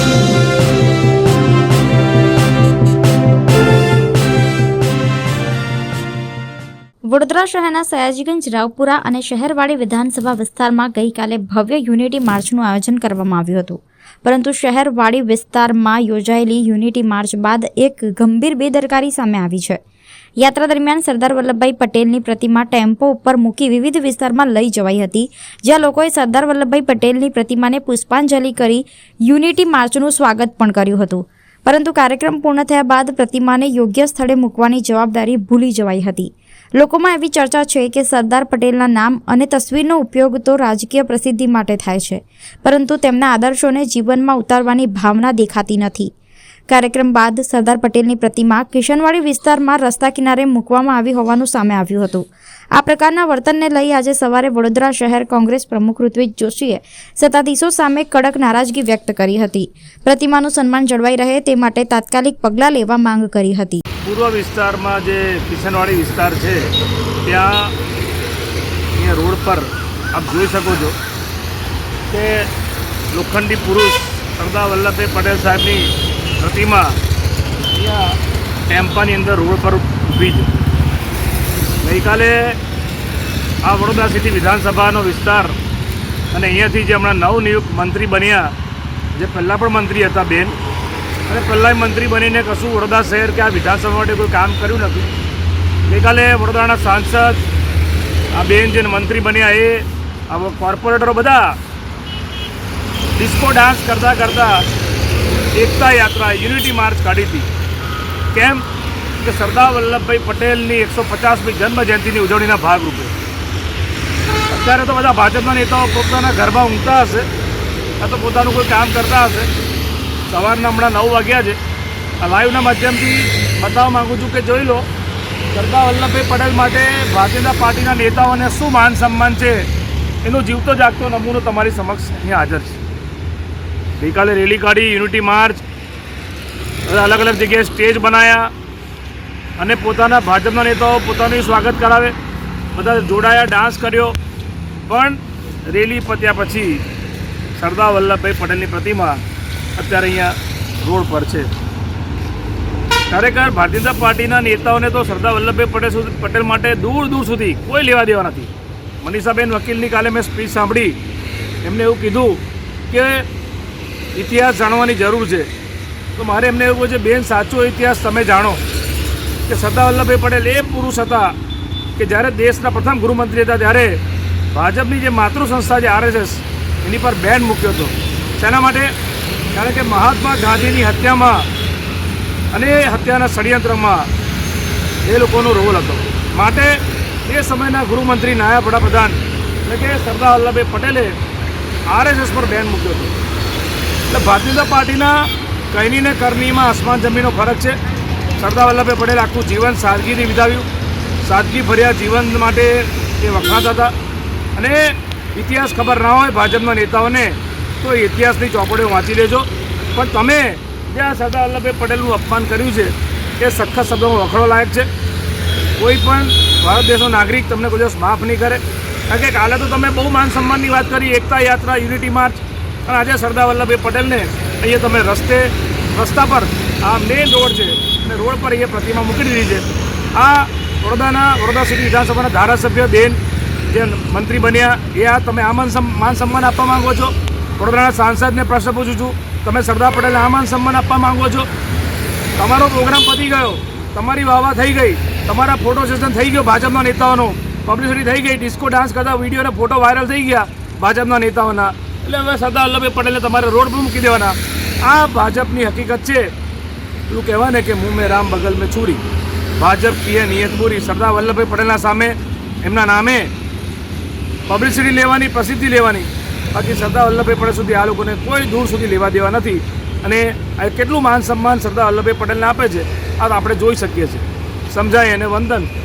Thank you. Vadodara શહેરના સયાજીગંજ, રાવપુરા અને શહેરવાડી વિધાનસભા વિસ્તારમાં ગઈકાલે ભવ્ય યુનિટી માર્ચનું આયોજન કરવામાં આવ્યું હતું. પરંતુ શહેરવાડી વિસ્તારમાં યોજાયેલી યુનિટી માર્ચ બાદ એક ગંભીર બેદરકારી સામે આવી છે. યાત્રા દરમિયાન સરદાર વલ્લભભાઈ પટેલની પ્રતિમા ટેમ્પો ઉપર મૂકી વિવિધ વિસ્તારમાં લઈ જવાઈ હતી, જ્યાં લોકોએ સરદાર વલ્લભભાઈ પટેલની પ્રતિમાને પુષ્પાંજલિ કરી યુનિટી માર્ચનું સ્વાગત પણ કર્યું હતું. પરંતુ કાર્યક્રમ પૂર્ણ થયા બાદ પ્રતિમાને યોગ્ય સ્થળે મૂકવાની જવાબદારી ભૂલી જવાઈ હતી. લોકોમાં એવી ચર્ચા છે કે સરદાર પટેલના નામ અને તસવીરનો ઉપયોગ તો રાજકીય પ્રસિદ્ધિ માટે થાય છે, પરંતુ તેમના આદર્શોને જીવનમાં ઉતારવાની ભાવના દેખાતી નથી. કાર્યક્રમ બાદ સરદાર પટેલની પ્રતિમા કિશનવાડી વિસ્તારમાં રસ્તા કિનારે મૂકવામાં આવી હોવાનું સામે આવ્યું હતું. આ પ્રકારના વર્તનને લઈ આજે સવારે વડોદરા શહેર કોંગ્રેસ પ્રમુખ ઋત્વિક જોશીએ સત્તાધીશો સામે કડક નારાજગી વ્યક્ત કરી હતી. પ્રતિમાનું સન્માન જળવાઈ રહે તે માટે તાત્કાલિક પગલાં લેવા માંગ કરી હતી. પૂર્વ વિસ્તારમાં જે કિશનવાડી વિસ્તાર છે, ત્યાં રોડ પર આપ જોઈ શકો છો કે લોખંડી પુરુષ સરદાર વલ્લભભાઈ પટેલ સાહેબની પ્રતિમા અહીંયા ટેમ્પાની અંદર રોડ પર ઊભી ગઈકાલે આ વડોદરા સિટી વિધાનસભાનો વિસ્તાર અને અહીંયાથી જે હમણાં નવનિયુક્ત મંત્રી બન્યા, જે પહેલાં પણ મંત્રી હતા બેન, અને પહેલાંય મંત્રી બનીને કશું વડોદરા શહેર કે આ વિધાનસભા માટે કોઈ કામ કર્યું નથી. ગઈકાલે વડોદરાના સાંસદ, આ બેન જે મંત્રી બન્યા એ આ કોર્પોરેટરો બધા ડિસ્કો ડાન્સ કરતાં કરતાં એકતા યાત્રા, યુનિટી માર્ચ કાઢી હતી. કેમ? કે સરદાર વલ્લભભાઈ પટેલની એકસો પચાસમી જન્મ જયંતિની ઉજવણીના ભાગરૂપે. અત્યારે તો બધા ભાજપના નેતાઓ પોતાના ઘરમાં ઊંઘતા હશે અથવા તો પોતાનું કોઈ કામ કરતા હશે. સવારના હમણાં નવ વાગ્યા છે. આ લાઈવના માધ્યમથી બતાવવા માગું છું કે જોઈ લો, સરદાર વલ્લભભાઈ પટેલ માટે ભારતીય પાર્ટીના નેતાઓને શું માન સન્માન છે, એનો જીવતો જાગતો નમૂનો તમારી સમક્ષ અહીંયા હાજર છે. ગઈકાલે રેલી કાઢી, યુનિટી માર્ચ અલગ અલગ જગ્યાએ સ્ટેજ બનાવ્યા અને પોતાના ભાજપના નેતાઓ પોતાનું સ્વાગત કરાવે. બધા જોડાયા, ડાન્સ કર્યો. પણ રેલી પત્યા પછી સરદાર વલ્લભભાઈ પટેલની પ્રતિમા અત્યારે અહીંયા રોડ પર છે. ખરેખર ભારતીય જનતા પાર્ટીના નેતાઓને તો સરદાર વલ્લભભાઈ પટેલ પટેલ માટે દૂર દૂર સુધી કોઈ લેવા દેવા નથી. મનીષાબેન વકીલની કાલે મેં સ્પીચ સાંભળી. એમને એવું કીધું કે ઇતિહાસ જાણવાની જરૂર છે. તો મારે એમને એવું કહ્યું છે, બેન, સાચો ઇતિહાસ તમે જાણો. કે સરદાર વલ્લભભાઈ પટેલ એ પુરુષ હતા કે જ્યારે દેશના પ્રથમ ગૃહમંત્રી હતા, ત્યારે ભાજપની જે માતૃ સંસ્થા છે આરએસએસ, એની પર બેન મૂક્યો હતો. શેના માટે? કારણ કે મહાત્મા ગાંધીની હત્યામાં અને એ હત્યાના ષડયંત્રમાં એ લોકોનો રોલ હતો. માટે એ સમયના ગૃહમંત્રી નાયબ વડાપ્રધાન એટલે કે સરદાર વલ્લભભાઈ પટેલે આરએસએસ પર બેન મૂક્યો હતો. એટલે ભારતીય જનતા પાર્ટીના કૈની ને કરનીમાં આસમાન જમીનનો ફરક છે. સરદાર વલ્લભભાઈ પટેલ આખું જીવન સાદગીથી વિતાવ્યું. સાદગી ભર્યા જીવન માટે એ વખણાતા હતા અને ઇતિહાસ ખબર ના હોય ભાજપના નેતાઓને, તો ઇતિહાસની ચોપડીઓ વાંચી લેજો. પણ તમે જે આ સરદાર વલ્લભભાઈ પટેલનું અપમાન કર્યું છે, એ સખત શબ્દોમાં વખડો લાયક છે. કોઈ પણ ભારત દેશનો નાગરિક તમને કોઈ દિવસ માફ નહીં કરે. કારણ કે કાલે તો તમે બહુ માન સન્માનની વાત કરી, એકતા યાત્રા, યુનિટી માર્ચ. અને આજે સરદાર વલ્લભભાઈ પટેલને અહીંયા તમે રસ્તે, રસ્તા પર આ મેઇન રોડ છે અને રોડ પર એ પ્રતિમા મૂકી દીધી છે. આ વડોદરાના, વડોદરા સિટી વિધાનસભાના ધારાસભ્ય બેન જે મંત્રી બન્યા, એ આ તમે આ માન સન્મ- માન સન્માન આપવા માંગો છો? વડોદરાના સાંસદને પ્રશ્ન પૂછું છું. તમે સરદાર પટેલને આ માન સન્માન આપવા માંગો છો? તમારો પ્રોગ્રામ પતી ગયો. તમારી વાહવા થઈ ગઈ. તમારા ફોટો સેશન થઈ ગયો ભાજપના નેતાઓનો. પબ્લિસિટી થઈ ગઈ. ડિસ્કો, ડાન્સ કરતા વીડિયો અને ફોટો વાયરલ થઈ ગયા ભાજપના નેતાઓના. એટલે હવે સરદાર વલ્લભભાઈ પટેલને તમારે રોડ પર મૂકી દેવાના. આ ભાજપની હકીકત છે. પેલું કહેવાય ને કે મું મેં રામ બગલ મેં છુરી ભાજપ કી નિયત બુરી સરદાર વલ્લભભાઈ પટેલના સામે એમના નામે પબ્લિસિટી લેવાની, પ્રસિદ્ધિ લેવાની. બાકી સરદાર વલ્લભભાઈ પટેલ સુધી આ લોકોને કોઈ દૂર સુધી લેવા દેવા નથી. અને કેટલું માન સન્માન સરદાર વલ્લભભાઈ પટેલને આપે છે, આ આપણે જોઈ શકીએ છીએ. સમજાય અને વંદન.